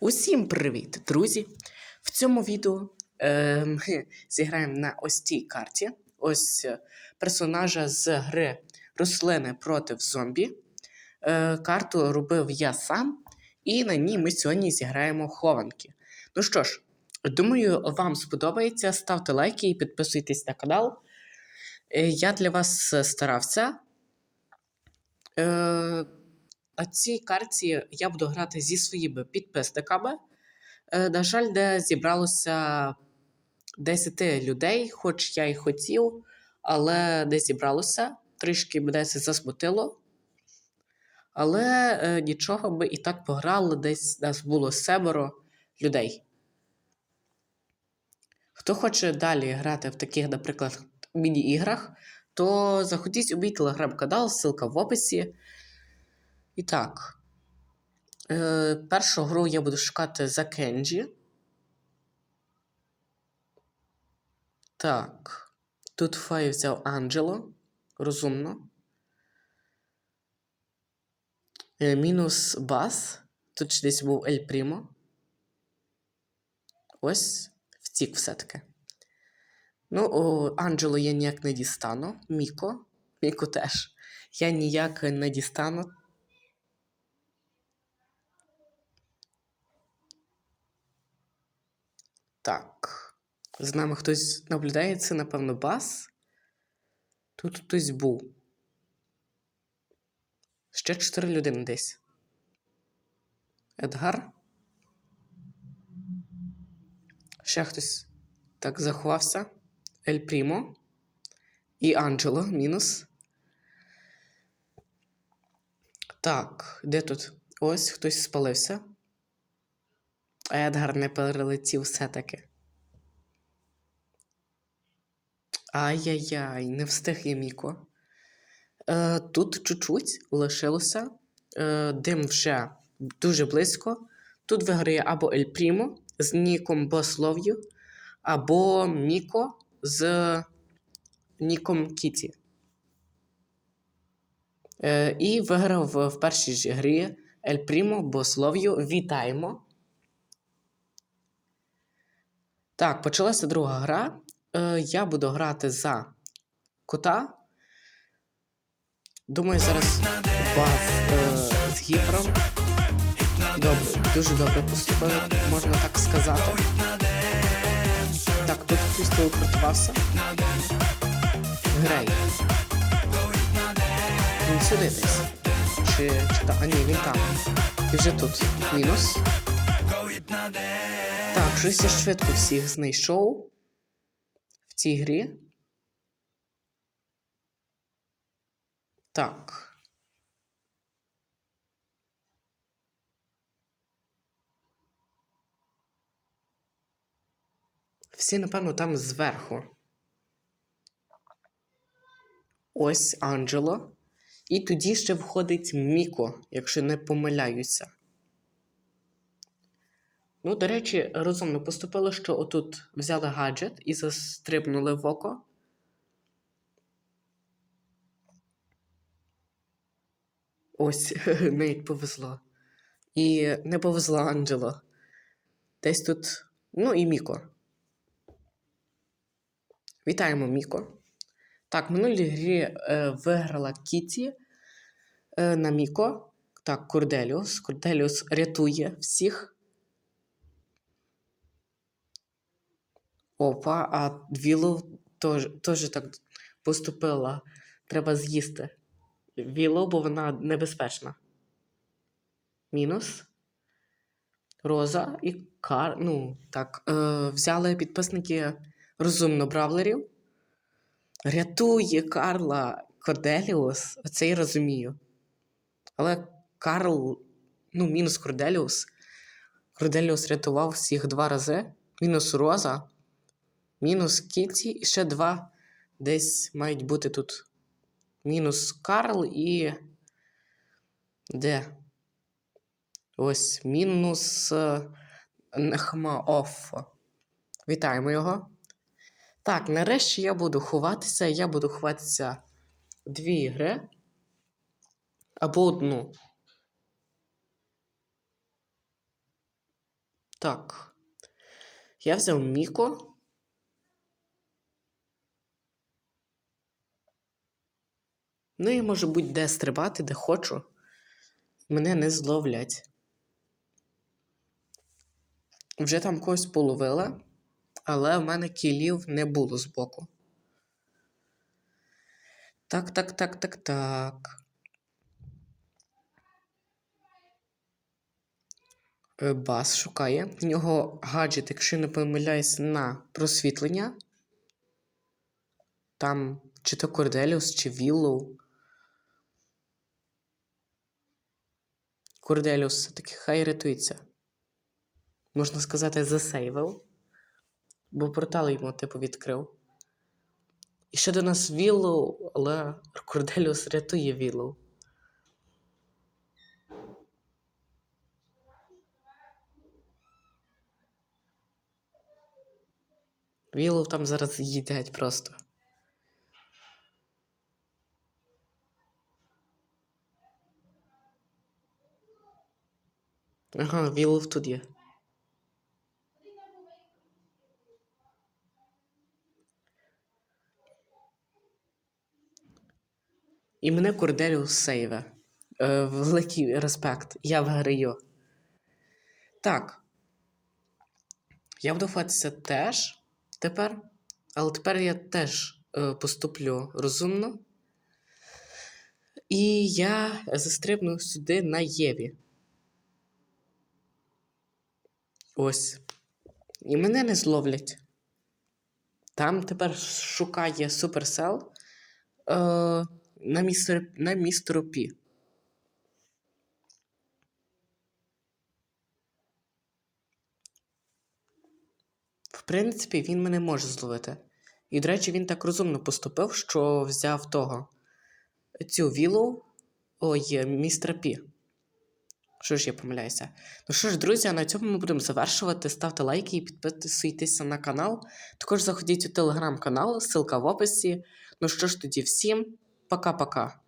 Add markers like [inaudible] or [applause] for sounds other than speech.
Усім привіт, друзі! В цьому відео е, ми [laughs] зіграємо на ось цій карті. Ось е, персонажа з гри Рослини проти зомбі. Е, карту робив я сам, і на ній ми сьогодні зіграємо хованки. Ну що ж, думаю, вам сподобається. Ставте лайки і підписуйтесь на канал. Е, я для вас старався. Е, на цій карті я буду грати зі своїми підписниками. Е, на жаль, де зібралося 10 людей, хоч я й хотів, але не зібралося. Трішки мене це засмутило. Але е, нічого, ми і так пограли, десь нас було семеро людей. Хто хоче далі грати в таких, наприклад, міні-іграх, то заходіть у мій телеграм-канал, ссылка в описі. І так. Е, першу гру я буду шукати за Кенджі. Так. Тут Фай взяв Анджело. Розумно. Е, мінус Бас. Тут ще десь був Ель Прімо. Ось. Втік все-таки. Ну, о, Анджело я ніяк не дістану. Міко. Міко теж. Я ніяк не дістану. Так. З нами хтось наблюдає, це, напевно, бас. Тут хтось був. Ще чотири людини десь. Едгар. Ще хтось так заховався. Ель Прімо. І Анджело мінус. Так, де тут? Ось хтось спалився. Едгар не перелетів все-таки. Ай-яй-яй, не встиг я Міко. Е, тут чуть-чуть лишилося. Е, дим вже дуже близько. Тут виграє або Ель Прімо з Ніком Бослов'ю, або Міко з Ніком Кіті. Е, і виграв в першій ж грі Ель Прімо Бослов'ю. Вітаємо! Так, почалася друга гра. Е, я буду грати за кота. Думаю, зараз бас е, з гіпером. Добре, дуже добре поступив, можна так сказати. Так, тут хтось телепортувався. Грей. Він сюди десь. Чи, чи та. А ні, він там. І вже тут. Мінус. Так, щось я швидко всіх знайшов в цій грі. Так. Всі, напевно, там зверху. Ось Анджело. І тоді ще входить Міко, якщо не помиляюся. Ну, до речі, розумно поступило, що отут взяли гаджет і застрибнули в око. Ось, [laughs] навіть повезло. І не повезло Анджело. Десь тут. Ну і Міко. Вітаємо Міко. Так, в минулій грі е, виграла Кіті е, на Міко. Так, Корделіус. Корделіус рятує всіх. Опа, а Віло теж, теж так поступила. Треба з'їсти. Віло, бо вона небезпечна. Мінус. Роза і Кар. Ну, так. Е, Взяли підписники розумно бравлерів. Рятує Карла Корделіус. Оце я розумію. Але Карл, ну, мінус Корделіус. Корделіус рятував всіх два рази. Мінус Роза. Мінус Кіті. І ще два десь мають бути тут. Мінус Карл і. Де? Ось мінус е, Нехмаоф. Вітаємо його. Так, нарешті я буду ховатися. Я буду ховатися дві ігри. Або одну. Так. Я взяв Міко. Ну і може будь-де стрибати, де хочу. Мене не зловлять. Вже там когось половила, але в мене кілів не було збоку. Так, так, так, так, так. Е, Бас шукає. В нього гаджет, якщо не помиляюсь, на просвітлення. Там чи то Корделіус, чи Віллоу. Корделіус все-таки хай рятується. Можна сказати, засейвив. Бо портал йому, типу, відкрив. І ще до нас Віллоу, але Корделіус рятує Віллоу. Віллоу там зараз їдять просто. Ага, Віллоу тут. І мене Корделіус сейве. Е, великий респект. Я виграю. Так. Я буду фатися теж тепер. Але тепер я теж е, поступлю розумно. І я застрибну сюди на Єві. Ось. І мене не зловлять. Там тепер шукає Supercell е, на, містер, на містеру Пі. В принципі, він мене може зловити. І, до речі, він так розумно поступив, що взяв того цю вілу. Ой, містера Пі. Що ж я помиляюся? Ну що ж, друзі, на цьому ми будемо завершувати. Ставте лайки і підписуйтеся на канал. Також заходіть у телеграм-канал, ссылка в описі. Ну що ж тоді, всім пока-пока.